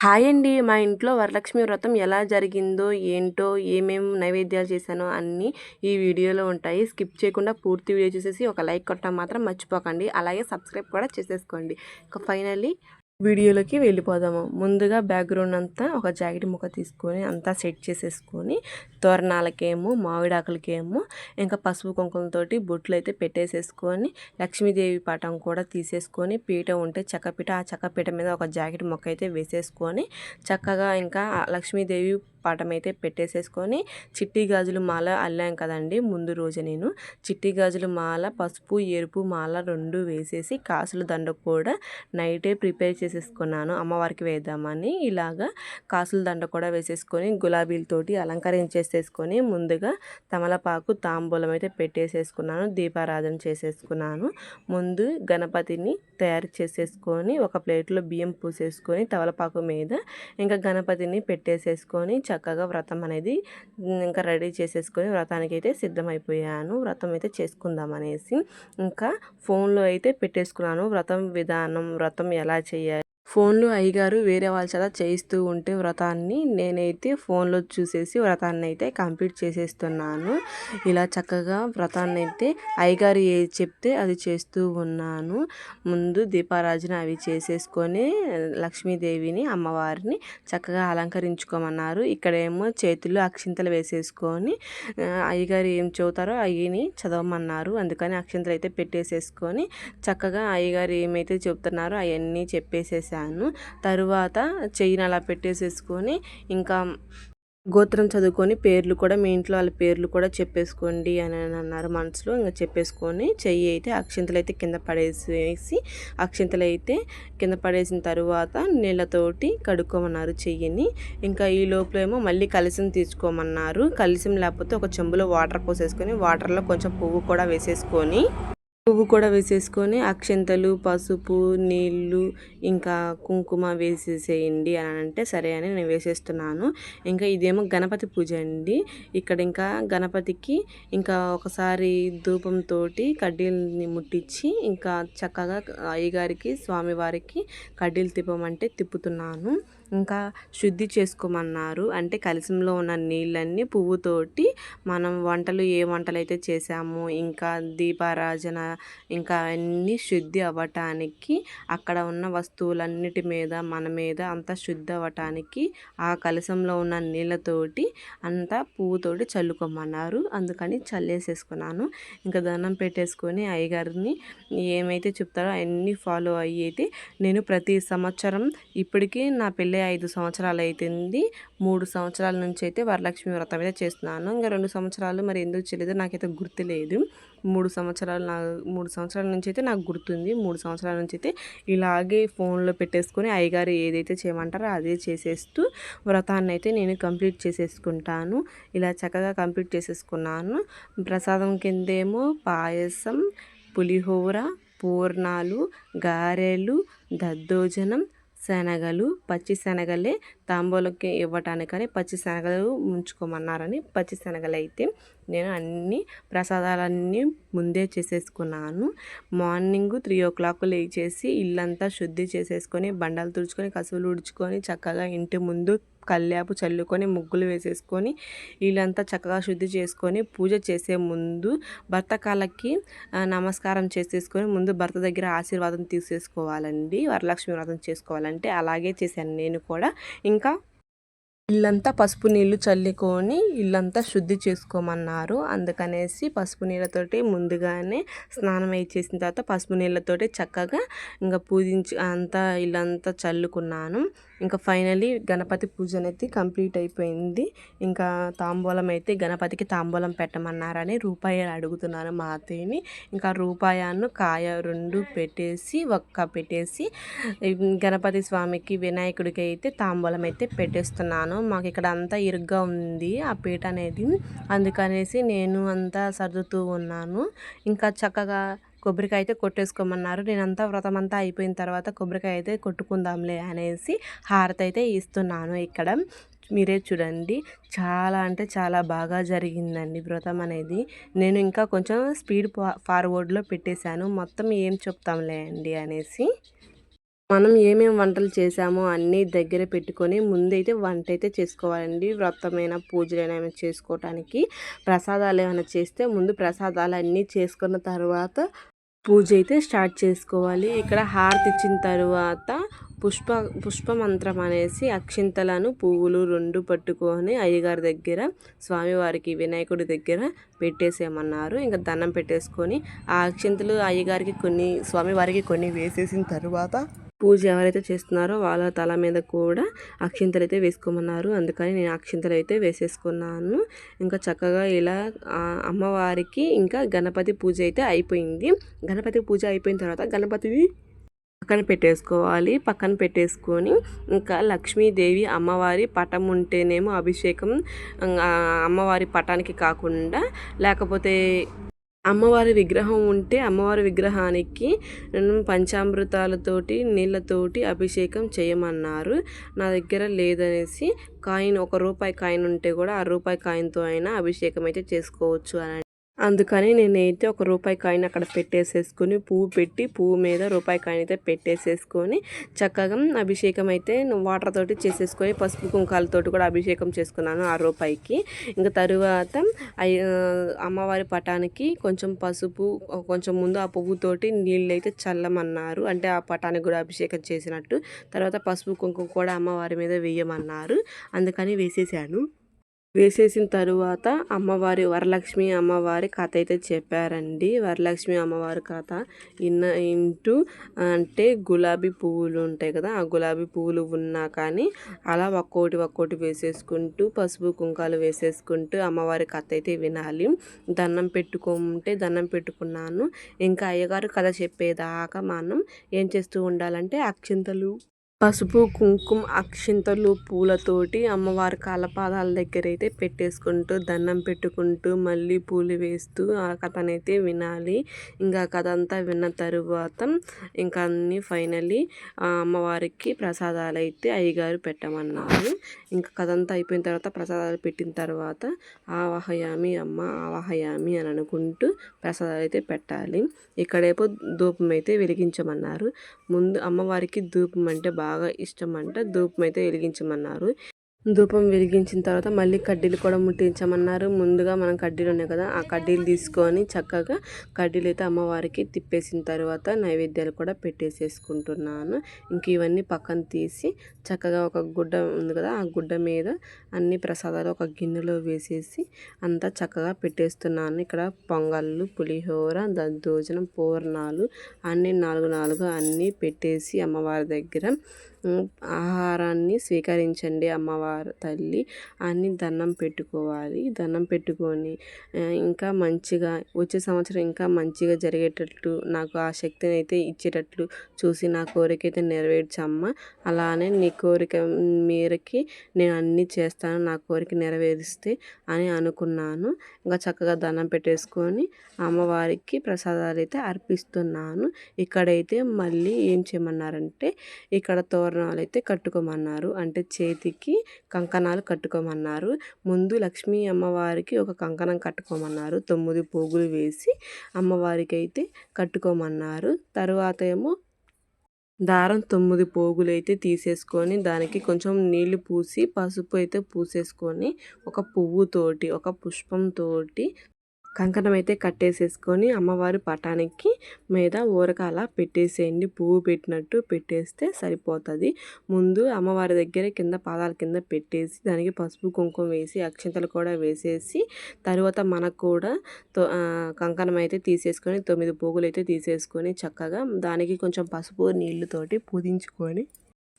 Hi అండి. మా ఇంట్లో వరలక్ష్మి వ్రతం ఎలా జరిగిందో ఏంటో ఏమేం నైవేద్యాలు చేశానో అన్నీ ఈ వీడియోలో ఉంటాయి. స్కిప్ చేయకుండా పూర్తి వీడియో చూసేసి ఒక లైక్ కొట్టడం మాత్రం మర్చిపోకండి. అలాగే సబ్స్క్రైబ్ కూడా చేసేసుకోండి. ఇక ఫైనల్లీ వీడియోలోకి వెళ్ళిపోదాము. ముందుగా బ్యాక్గ్రౌండ్ అంతా ఒక జాకెట్ ముక్క తీసుకొని అంతా సెట్ చేసేసుకొని తోరణాలకేమో మామిడాకులకేమో ఇంకా పసుపు కుంకుమతోటి బొట్లు అయితే పెట్టేసేసుకొని లక్ష్మీదేవి పటం కూడా తీసేసుకొని పీట ఉంటే చక్కపీట ఆ చక్కపీట మీద ఒక జాకెట్ ముక్క అయితే వేసేసుకొని చక్కగా ఇంకా లక్ష్మీదేవి పాఠం అయితే పెట్టేసేసుకొని చిట్టి గాజులు మాల అల్లాం కదండి ముందు రోజు నేను. చిట్టి గాజులు మాల పసుపు ఎరుపు మాల రెండు వేసేసి కాసుల దండ కూడా నైటే ప్రిపేర్ చేసేసుకున్నాను. అమ్మవారికి వేద్దామని ఇలాగా కాసుల దండ కూడా వేసేసుకొని గులాబీలతోటి అలంకరించేసేసుకొని ముందుగా తమలపాకు తాంబూలం అయితే పెట్టేసేసుకున్నాను. దీపారాధన చేసేసుకున్నాను. ముందు గణపతిని తయారు చేసేసుకొని ఒక ప్లేట్లో బియ్యం పూసేసుకొని తమలపాకు మీద ఇంకా గణపతిని పెట్టేసేసుకొని చక్కగా వ్రతం అనేది ఇంకా రెడీ చేసేసుకొని వ్రతానికి అయితే సిద్ధమైపోయాను. వ్రతం అయితే చేసుకుందాం అనేసి ఇంకా ఫోన్లో అయితే పెట్టేసుకున్నాను. వ్రతం విధానం వ్రతం ఎలా చేయాలి ఫోన్లో అయ్యగారు వేరే వాళ్ళ చేత చేయిస్తూ ఉంటే వ్రతాన్ని నేనైతే ఫోన్లో చూసేసి వ్రతాన్ని అయితే కంప్లీట్ చేసేస్తున్నాను. ఇలా చక్కగా వ్రతాన్ని అయితే అయ్యగారు ఏది చెప్తే అది చేస్తూ ఉన్నాను. ముందు దీపారాజన అవి చేసేసుకొని లక్ష్మీదేవిని అమ్మవారిని చక్కగా అలంకరించుకోమన్నారు. ఇక్కడేమో చేతుల్లో అక్షింతలు వేసేసుకొని అయ్యగారు ఏం చెబుతారో అయ్యని చదవమన్నారు. అందుకని అక్షింతలు అయితే పెట్టేసేసుకొని చక్కగా అయ్యగారు ఏమైతే చెబుతున్నారో అవన్నీ చెప్పేసేసాను చేశాను. తరువాత చెయ్యిని అలా పెట్టేసేసుకొని ఇంకా గోత్రం చదువుకొని పేర్లు కూడా మీ ఇంట్లో వాళ్ళ పేర్లు కూడా చెప్పేసుకోండి అని అన్నారు మనసులో. ఇంకా చెప్పేసుకొని చెయ్యి అయితే అక్షింతలు అయితే కింద పడేసేసి అక్షింతలు అయితే కింద పడేసిన తరువాత నీళ్ళతోటి కడుక్కోమన్నారు చెయ్యిని. ఇంకా ఈ లోపల ఏమో మళ్ళీ కలిసిం తీసుకోమన్నారు. కలిసిం లేకపోతే ఒక చెంబులో వాటర్ పోసేసుకొని వాటర్లో కొంచెం పువ్వు కూడా వేసేసుకొని పువ్వు కూడా వేసేసుకొని అక్షంతలు పసుపు నీళ్ళు ఇంకా కుంకుమ వేసేసేయండి అని అంటే సరే అని నేను వేసేస్తున్నాను. ఇంకా ఇదేమో గణపతి పూజ అండి. ఇక్కడ ఇంకా గణపతికి ఇంకా ఒకసారి ధూపంతో కడ్డీలని ముట్టించి ఇంకా చక్కగా అయ్యగారికి స్వామివారికి కడ్డీలు తిప్పమంటే తిప్పుతున్నాను. ఇంకా శుద్ధి చేసుకోమన్నారు. అంటే కలసంలో ఉన్న నీళ్ళన్నీ పువ్వుతోటి మనం వంటలు ఏ వంటలు అయితే చేసామో ఇంకా దీపారాజన ఇంకా అన్నీ శుద్ధి అవ్వటానికి అక్కడ ఉన్న వస్తువులన్నిటి మీద మన మీద అంతా శుద్ధి అవ్వటానికి ఆ కలశంలో ఉన్న నీళ్ళతోటి అంతా పువ్వుతోటి చల్లుకోమన్నారు. అందుకని చల్లేసేసుకున్నాను. ఇంకా దండం పెట్టేసుకొని అయ్యగారిని ఏమైతే చెప్తారో అన్నీ ఫాలో అయ్యి అయితే నేను ప్రతి సంవత్సరం ఇప్పటికీ నా పెళ్ళి పెళ్ళి ఐదు సంవత్సరాలు అవుతుంది మూడు సంవత్సరాల నుంచి అయితే వరలక్ష్మి వ్రతం అయితే చేస్తున్నాను. ఇంకా రెండు సంవత్సరాలు మరి ఎందుకు చేయలేదు నాకైతే గుర్తులేదు మూడు సంవత్సరాలు నా మూడు సంవత్సరాల నుంచి అయితే నాకు గుర్తుంది. మూడు సంవత్సరాల నుంచి అయితే ఇలాగే ఫోన్లో పెట్టేసుకొని అయ్యగారు ఏదైతే చేయమంటారో అదే చేసేస్తూ వ్రతాన్ని అయితే నేను కంప్లీట్ చేసేసుకుంటాను. ఇలా చక్కగా కంప్లీట్ చేసేసుకున్నాను. ప్రసాదం కిందేమో పాయసం పులిహోర పూర్ణాలు గారెలు దద్దోజనం శనగలు పచ్చి శనగలే తాంబూలకి ఇవ్వటానికని పచ్చి శనగలు ఉంచుకోమన్నారని పచ్చి శనగలు అయితే నేను అన్ని ప్రసాదాలన్నీ ముందే చేసేసుకున్నాను. మార్నింగ్ త్రీ ఓ క్లాక్ లేచేసి ఇల్లంతా శుద్ధి చేసేసుకొని బండలు తుడుచుకొని కసువులు ఉడుచుకొని చక్కగా ఇంటి ముందు కల్లాపు చల్లుకొని ముగ్గులు వేసేసుకొని వీళ్ళంతా చక్కగా శుద్ధి చేసుకొని పూజ చేసే ముందు భర్త కాళ్ళకి నమస్కారం చేసేసుకొని ముందు భర్త దగ్గర ఆశీర్వాదం తీసేసుకోవాలండి వరలక్ష్మి వ్రతం చేసుకోవాలంటే అలాగే చేశాను నేను కూడా. ఇంకా ఇల్లంతా పసుపు నీళ్ళు చల్లుకొని ఇల్లంతా శుద్ధి చేసుకోమన్నారు. అందుకనేసి పసుపు నీళ్ళతోటి ముందుగానే స్నానం చేసిన తర్వాత పసుపు నీళ్ళతోటి చక్కగా ఇంకా పూజించి అంతా ఇల్లంతా చల్లుకున్నాను. ఇంకా ఫైనలీ గణపతి పూజ అనేది కంప్లీట్ అయిపోయింది. ఇంకా తాంబూలం అయితే గణపతికి తాంబూలం పెట్టమన్నారని రూపాయి అడుగుతున్నాను మా అత్తయ్యని ఇంకా రూపాయను కాయ రెండు పెట్టేసి ఒక్క పెట్టేసి గణపతి స్వామికి వినాయకుడికి అయితే తాంబూలం అయితే పెట్టేస్తున్నాను. మాకు ఇక్కడ అంతా ఇరుగ్గా ఉంది ఆ పీట అనేది. అందుకనేసి నేను అంతా సర్దుతూ ఉన్నాను. ఇంకా చక్కగా కొబ్బరికాయ అయితే కొట్టేసుకోమన్నారు. నేనంతా వ్రతం అంతా అయిపోయిన తర్వాత కొబ్బరికాయ అయితే కొట్టుకుందాంలే అనేసి హారతి అయితే ఇస్తున్నాను ఇక్కడ. మీరే చూడండి. చాలా అంటే చాలా బాగా జరిగిందండి వ్రతం అనేది. నేను ఇంకా కొంచెం స్పీడ్ ఫార్వర్డ్లో పెట్టేశాను. మొత్తం ఏం చెప్తాంలే అండి అనేసి. మనం ఏమేమి వంటలు చేసామో అన్నీ దగ్గర పెట్టుకొని ముందైతే వంట అయితే చేసుకోవాలండి. వ్రతమైన పూజలు ఏమైనా చేసుకోవటానికి ప్రసాదాలు ఏమైనా చేస్తే ముందు ప్రసాదాలు అన్నీ చేసుకున్న తర్వాత పూజ అయితే స్టార్ట్ చేసుకోవాలి. ఇక్కడ హారతి ఇచ్చిన తర్వాత పుష్ప పుష్పమంత్రం అనేసి అక్షింతలను పువ్వులు రెండు పట్టుకొని అయ్యగారి దగ్గర స్వామివారికి వినాయకుడి దగ్గర పెట్టేసేయమన్నారు. ఇంకా దండం పెట్టేసుకొని ఆ అక్షింతలు అయ్యగారికి కొన్ని స్వామివారికి కొన్ని వేసేసిన తర్వాత పూజ ఎవరైతే చేస్తున్నారో వాళ్ళ తల మీద కూడా అక్షింతలు అయితే వేసుకోమన్నారు. అందుకని నేను అక్షింతలు అయితే వేసేసుకున్నాను. ఇంకా చక్కగా ఇలా అమ్మవారికి ఇంకా గణపతి పూజ అయితే అయిపోయింది. గణపతి పూజ అయిపోయిన తర్వాత గణపతివి పక్కన పెట్టేసుకోవాలి. పక్కన పెట్టేసుకొని ఇంకా లక్ష్మీదేవి అమ్మవారి పటం ఉంటేనేమో అభిషేకం అమ్మవారి పటానికి కాకుండా లేకపోతే అమ్మవారి విగ్రహం ఉంటే అమ్మవారి విగ్రహానికి పంచామృతాలతోటి నీళ్ళతోటి అభిషేకం చేయమన్నారు. నా దగ్గర లేదనేసి కాయిన్ ఒక రూపాయి కాయిన్ ఉంటే కూడా ఆ రూపాయి కాయిన్తో అయినా అభిషేకం అయితే చేసుకోవచ్చు అని అందుకని నేనైతే ఒక రూపాయి కాయిన్ అక్కడ పెట్టేసేసుకొని పువ్వు పెట్టి పువ్వు మీద రూపాయి కాయిన్ అయితే పెట్టేసేసుకొని చక్కగా అభిషేకం అయితే వాటర్ తోటి చేసేసుకొని పసుపు కుంకాలతోటి కూడా అభిషేకం చేసుకున్నాను ఆ రూపాయికి. ఇంకా తరువాత అమ్మవారి పటానికి కొంచెం పసుపు కొంచెం ముందు ఆ పువ్వుతోటి నీళ్ళు అయితే చల్లమన్నారు. అంటే ఆ పటానికి కూడా అభిషేకం చేసినట్టు. తర్వాత పసుపు కుంకుమ కూడా అమ్మవారి మీద వేయమన్నారు. అందుకని వేసేసాను. వేసేసిన తరువాత అమ్మవారి వరలక్ష్మి అమ్మవారి కథ అయితే చెప్పారండి. వరలక్ష్మి అమ్మవారి కథ ఇన్న ఇంటూ అంటే గులాబీ పువ్వులు ఉంటాయి కదా ఆ గులాబీ పువ్వులు ఉన్నా కానీ అలా ఒక్కోటి ఒక్కోటి వేసేసుకుంటూ పసుపు కుంకాలు వేసేసుకుంటూ అమ్మవారి కథ అయితే వినాలి. దండం పెట్టుకుంటే దండం పెట్టుకున్నాను. ఇంకా అయ్యగారు కథ చెప్పేదాకా మనం ఏం చేస్తూ ఉండాలంటే అక్షింతలు పసుపు కుంకుమ అక్షింతలు పూలతోటి అమ్మవారి కాళ్ళపాదాల దగ్గర అయితే పెట్టేసుకుంటూ దండం పెట్టుకుంటూ మళ్ళీ పూలు వేస్తూ ఆ కథనైతే వినాలి. ఇంకా కథ అంతా విన్న తరువాత ఇంకా అన్నీ ఫైనలీ అమ్మవారికి ప్రసాదాలు అయితే అయ్యగారు పెట్టమన్నారు. ఇంకా కథ అంతా అయిపోయిన తర్వాత ప్రసాదాలు పెట్టిన తర్వాత ఆవాహయామి అమ్మ ఆవాహయామి అని అనుకుంటూ ప్రసాదాలు అయితే పెట్టాలి. ఇక్కడేపో ధూపం అయితే వెలిగించమన్నారు. ముందు అమ్మవారికి ధూపం అంటే బాగా బాగా ఇష్టం అంట. ధూపం అయితే వెలిగించమన్నారు. ధూపం వెలిగించిన తర్వాత మళ్ళీ కడ్డీలు కూడా ముట్టించమన్నారు. ముందుగా మనం కడ్డీలు ఉన్నాయి కదా ఆ కడ్డీలు తీసుకొని చక్కగా కడ్డీలు అయితే అమ్మవారికి తిప్పేసిన తర్వాత నైవేద్యాలు కూడా పెట్టేసేసుకుంటున్నాను. ఇంక ఇవన్నీ పక్కన తీసి చక్కగా ఒక గుడ్డ ఉంది కదా ఆ గుడ్డ మీద అన్ని ప్రసాదాలు ఒక గిన్నెలో వేసేసి అంతా చక్కగా పెట్టేస్తున్నాను. ఇక్కడ పొంగళ్ళు పులిహోర దద్దోజనం పూర్ణాలు అన్నీ నాలుగు నాలుగు అన్నీ పెట్టేసి అమ్మవారి దగ్గర ఆహారాన్ని స్వీకరించండి అమ్మవారు తల్లి అని దండం పెట్టుకోవాలి. దండం పెట్టుకొని ఇంకా మంచిగా వచ్చే సంవత్సరం ఇంకా మంచిగా జరిగేటట్లు నాకు ఆ శక్తిని అయితే ఇచ్చేటట్లు చూసి నా కోరిక అయితే నెరవేర్చమ్మ. అలానే నీ కోరిక మేరకి నేను అన్నీ చేస్తాను నా కోరిక నెరవేరిస్తే అని అనుకున్నాను. ఇంకా చక్కగా దండం పెట్టేసుకొని అమ్మవారికి ప్రసాదాలు అయితే అర్పిస్తున్నాను. ఇక్కడైతే మళ్ళీ ఏం చేయమన్నారంటే ఇక్కడ తో తోరణాలు అయితే కట్టుకోమన్నారు. అంటే చేతికి కంకణాలు కట్టుకోమన్నారు. ముందు లక్ష్మీ అమ్మవారికి ఒక కంకణం కట్టుకోమన్నారు. తొమ్మిది పోగులు వేసి అమ్మవారికి అయితే కట్టుకోమన్నారు. తర్వాత ఏమో దారం తొమ్మిది పోగులు అయితే తీసేసుకొని దానికి కొంచెం నీళ్ళు పూసి పసుపు అయితే పూసేసుకొని ఒక పువ్వుతోటి ఒక పుష్పంతోటి కంకణం అయితే కట్టేసేసుకొని అమ్మవారి పటానికి మీద ఊరక అలా పెట్టేసేయండి. పువ్వు పెట్టినట్టు పెట్టేస్తే సరిపోతుంది. ముందు అమ్మవారి దగ్గర కింద పాదాల కింద పెట్టేసి దానికి పసుపు కుంకుమ వేసి అక్షంతలు కూడా వేసేసి తర్వాత మనకు కూడా కంకణం అయితే తీసేసుకొని తొమ్మిది పోగులు అయితే తీసేసుకొని చక్కగా దానికి కొంచెం పసుపు నీళ్ళతోటి పూజించుకొని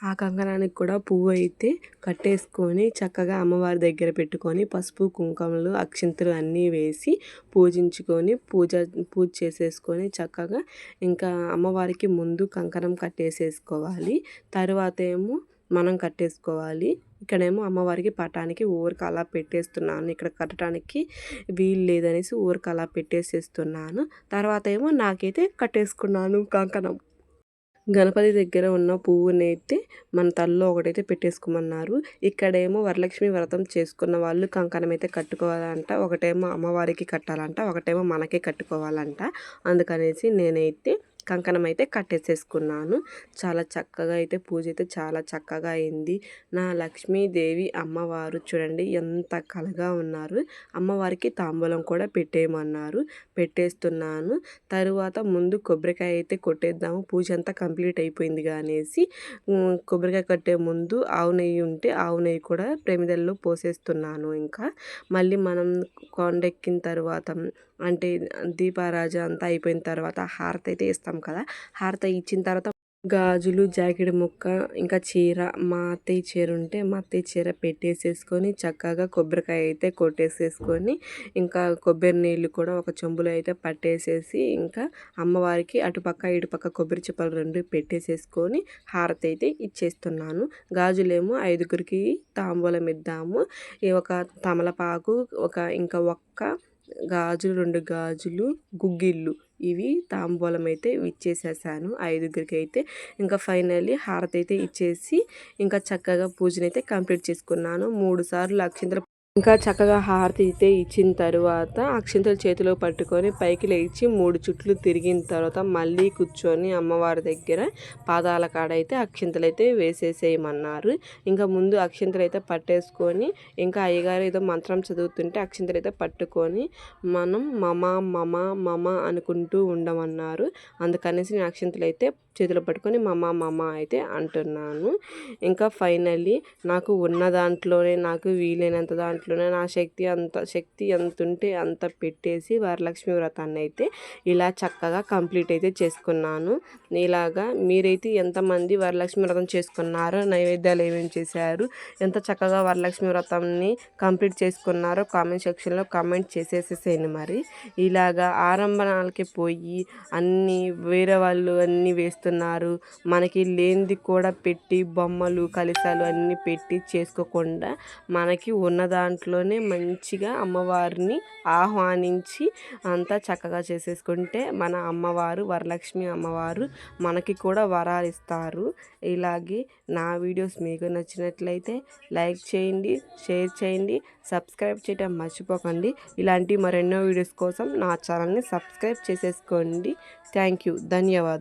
ఆ కంకణానికి కూడా పువ్వు అయితే కట్టేసుకొని చక్కగా అమ్మవారి దగ్గర పెట్టుకొని పసుపు కుంకుమలు అక్షింతలు అన్నీ వేసి పూజించుకొని పూజ పూజ చేసేసుకొని చక్కగా ఇంకా అమ్మవారికి ముందు కంకణం కట్టేసేసుకోవాలి. తర్వాత ఏమో మనం కట్టేసుకోవాలి. ఇక్కడేమో అమ్మవారికి పటానికి ఊరికి అలా పెట్టేస్తున్నాను. ఇక్కడ కట్టడానికి వీలు లేదనేసి ఊరికి అలా పెట్టేసేస్తున్నాను. తర్వాత ఏమో నాకైతే కట్టేసుకున్నాను కంకణం. గణపతి దగ్గర ఉన్న పువ్వునైతే మన తల్లో ఒకటైతే పెట్టేసుకోమన్నారు. ఇక్కడేమో వరలక్ష్మి వ్రతం చేసుకున్న వాళ్ళు కంకణం అయితే కట్టుకోవాలంట ఒకటేమో అమ్మవారికి కట్టాలంట ఒకటేమో మనకే కట్టుకోవాలంట. అందుకనేసి నేనైతే కంకణం అయితే కట్టేసేసుకున్నాను. చాలా చక్కగా అయితే పూజ అయితే చాలా చక్కగా అయింది. నా లక్ష్మీదేవి అమ్మవారు చూడండి ఎంత కలగా ఉన్నారు. అమ్మవారికి తాంబూలం కూడా పెట్టేయమన్నారు. పెట్టేస్తున్నాను. తరువాత ముందు కొబ్బరికాయ అయితే కొట్టేద్దాము. పూజ అంతా కంప్లీట్ అయిపోయింది అనేసి కొబ్బరికాయ కట్టే ముందు ఆవు నెయ్యి ఉంటే ఆవు నెయ్యి కూడా ప్రమిదల్లో పోసేస్తున్నాను ఇంకా. మళ్ళీ మనం కొండెక్కిన తర్వాత అంటే దీపారాజ అంతా అయిపోయిన తర్వాత హారతి అయితే ఇస్తాం కదా. హారతి ఇచ్చిన తర్వాత గాజులు జాకెట్ ముక్క ఇంకా చీర మా అత్తయ్య చీర ఉంటే మా అత్తయ్య చీర పెట్టేసేసుకొని చక్కగా కొబ్బరికాయ అయితే కొట్టేసేసుకొని ఇంకా కొబ్బరి నీళ్ళు కూడా ఒక చెంబులో అయితే పట్టేసేసి ఇంకా అమ్మవారికి అటుపక్క ఇటుపక్క కొబ్బరి చిప్పలు రెండు పెట్టేసేసుకొని హారతి అయితే ఇచ్చేస్తున్నాను. గాజులేమో ఐదుగురికి తాంబూలం ఇద్దాము. ఈ ఒక తమలపాకు ఒక ఇంకా ఒక్క గాజులు రెండు గాజులు గుగ్గిళ్ళు ఇవి తాంబూలం అయితే ఇచ్చేసేసాను ఐదుగురికి అయితే ఇంకా ఫైనల్లీ హారతి అయితే ఇచ్చేసి ఇంకా చక్కగా పూజనైతే కంప్లీట్ చేసుకున్నాను. మూడు సార్లు అక్షింతలు ఇంకా చక్కగా హారతి అయితే ఇచ్చిన తర్వాత అక్షింతలు చేతిలో పట్టుకొని పైకి లేచి మూడు చుట్లు తిరిగిన తర్వాత మళ్ళీ కూర్చొని అమ్మవారి దగ్గర పాదాల కాడ అయితే అక్షింతలు అయితే వేసేసేయమన్నారు. ఇంకా ముందు అక్షింతలు అయితే పట్టేసుకొని ఇంకా అయ్యగారు ఏదో మంత్రం చదువుతుంటే అక్షింతలు అయితే పట్టుకొని మనం మమ మమ మమ అనుకుంటూ ఉండమన్నారు. అందుకనేసి నేను అక్షింతలు అయితే చేతిలో పట్టుకొని మా మా మమ్మ అయితే అంటున్నాను. ఇంకా ఫైనల్లీ నాకు ఉన్న దాంట్లోనే నాకు వీలైనంత దాంట్లోనే నా శక్తి అంత శక్తి ఎంత ఉంటే అంత పెట్టేసి వరలక్ష్మి వ్రతాన్ని అయితే ఇలా చక్కగా కంప్లీట్ అయితే చేసుకున్నాను. ఇలాగా మీరైతే ఎంతమంది వరలక్ష్మి వ్రతం చేసుకున్నారో నైవేద్యాలు ఏమేమి చేశారు ఎంత చక్కగా వరలక్ష్మి వ్రతంని కంప్లీట్ చేసుకున్నారో కామెంట్ సెక్షన్లో కామెంట్ చేసేసేసేయండి మరి. ఇలాగా ఆరంభణాలకి పోయి అన్నీ వేరే వాళ్ళు అన్నీ చేస్తున్నారు. మనకి లేనిది కూడా పెట్టి బొమ్మలు కలిసాలు అన్నీ పెట్టి చేసుకోకుండా మనకి ఉన్న దాంట్లోనే మంచిగా అమ్మవారిని ఆహ్వానించి అంతా చక్కగా చేసేసుకుంటే మన అమ్మవారు వరలక్ష్మి అమ్మవారు మనకి కూడా వరాలు ఇస్తారు. ఇలాగే నా వీడియోస్ మీకు నచ్చినట్లయితే లైక్ చేయండి షేర్ చేయండి సబ్స్క్రైబ్ చేయటం మర్చిపోకండి. ఇలాంటి మరెన్నో వీడియోస్ కోసం నా ఛానల్ని సబ్స్క్రైబ్ చేసేసుకోండి. Thank you. ధన్యవాదాలు.